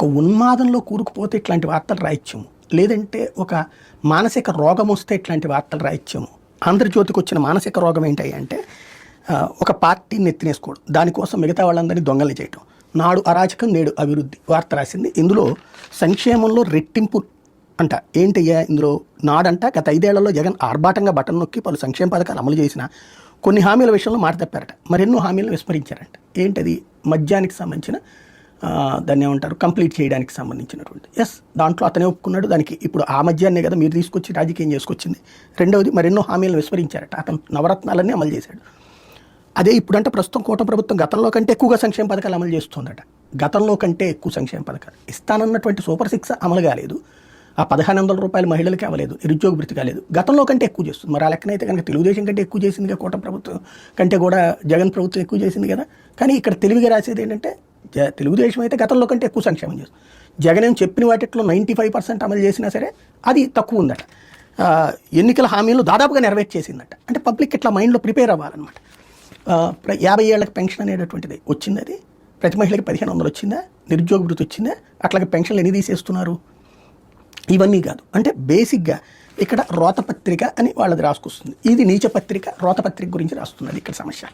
ఒక ఉన్మాదంలో కూరుకుపోతే ఇట్లాంటి వార్తలు రాయొచ్చాము. లేదంటే ఒక మానసిక రోగం వస్తే ఇట్లాంటి వార్తలు రాయొచ్చాము. ఆంధ్రజ్యోతికి వచ్చిన మానసిక రోగం ఏంటి అంటే ఒక పార్టీని ఎత్తినేసుకోవడం దానికోసం మిగతా వాళ్ళందరినీ దొంగలు చేయటం. నాడు అరాచకం నేడు అభివృద్ధి వార్త రాసింది. ఇందులో సంక్షేమంలో రెట్టింపు అంట. ఏంటయ్యా ఇందులో? నాడంట గత ఐదేళ్ళలో జగన్ ఆర్భాటంగా బటన్ నొక్కి పలు సంక్షేమ పథకాలు అమలు చేసిన కొన్ని హామీల విషయంలో మాట తప్పారట. మరెన్నో హామీలను విస్మరించారంట. ఏంటది? మద్యానికి సంబంధించిన దాన్ని ఏమంటారు? కంప్లీట్ చేయడానికి సంబంధించినటువంటి. ఎస్ దాంట్లో అతనే ఒప్పుకున్నాడు. దానికి ఇప్పుడు ఆ మధ్యాహ్నే కదా మీరు తీసుకొచ్చి రాజకీయం చేసుకొచ్చింది. రెండవది మరెన్నో హామీలను విస్మరించారట. అతను నవరత్నాలన్నీ అమలు చేశాడు. అదే ఇప్పుడంటే ప్రస్తుతం కోట ప్రభుత్వం గతంలో కంటే ఎక్కువగా సంక్షేమ పథకాలు అమలు చేస్తుందట. గతంలో కంటే ఎక్కువ సంక్షేమ పథకాలు. ఇస్తానన్నటువంటి సూపర్ సిక్స్ అమలు కాలేదు. ఆ పదహారు వందల రూపాయలు మహిళలకి అవ్వలేదు. నిరుద్యోగ భృతి కాలేదు. గతంలో కంటే ఎక్కువ చేస్తుంది. మరి ఆ లెక్కనైతే కనుక తెలుగుదేశం కంటే ఎక్కువ చేసిందిగా కోట ప్రభుత్వం కంటే కూడా జగన్ ప్రభుత్వం ఎక్కువ చేసింది కదా. కానీ ఇక్కడ తెలివిగా రాసేది ఏంటంటే జ- తెలుగుదేశం అయితే గతంలో కంటే ఎక్కువ సంక్షేమం చేస్తుంది. జగన్ ఏం చెప్పిన వాటిలో నైంటీ ఫైవ్ పర్సెంట్ అమలు చేసినా సరే అది తక్కువ ఉందట. ఎన్నికల హామీలు దాదాపుగా నెరవేర్చేసిందట అంటే పబ్లిక్ ఇట్లా మైండ్లో ప్రిపేర్ అవ్వాలన్నమాట. యాభై ఏళ్ళకి పెన్షన్ అనేటటువంటిది వచ్చింది అది ప్రతి మహిళకి పదిహేను వందలు వచ్చిందా? నిరుద్యోగ వృత్తి వచ్చిందా? అట్లాగే పెన్షన్లు ఎన్ని తీసేస్తున్నారు? ఇవన్నీ కాదు. అంటే బేసిక్గా ఇక్కడ రోతపత్రిక అని వాళ్ళది రాసుకొస్తుంది. ఇది నీచపత్రిక రోతపత్రిక గురించి రాస్తున్నది ఇక్కడ సమస్య.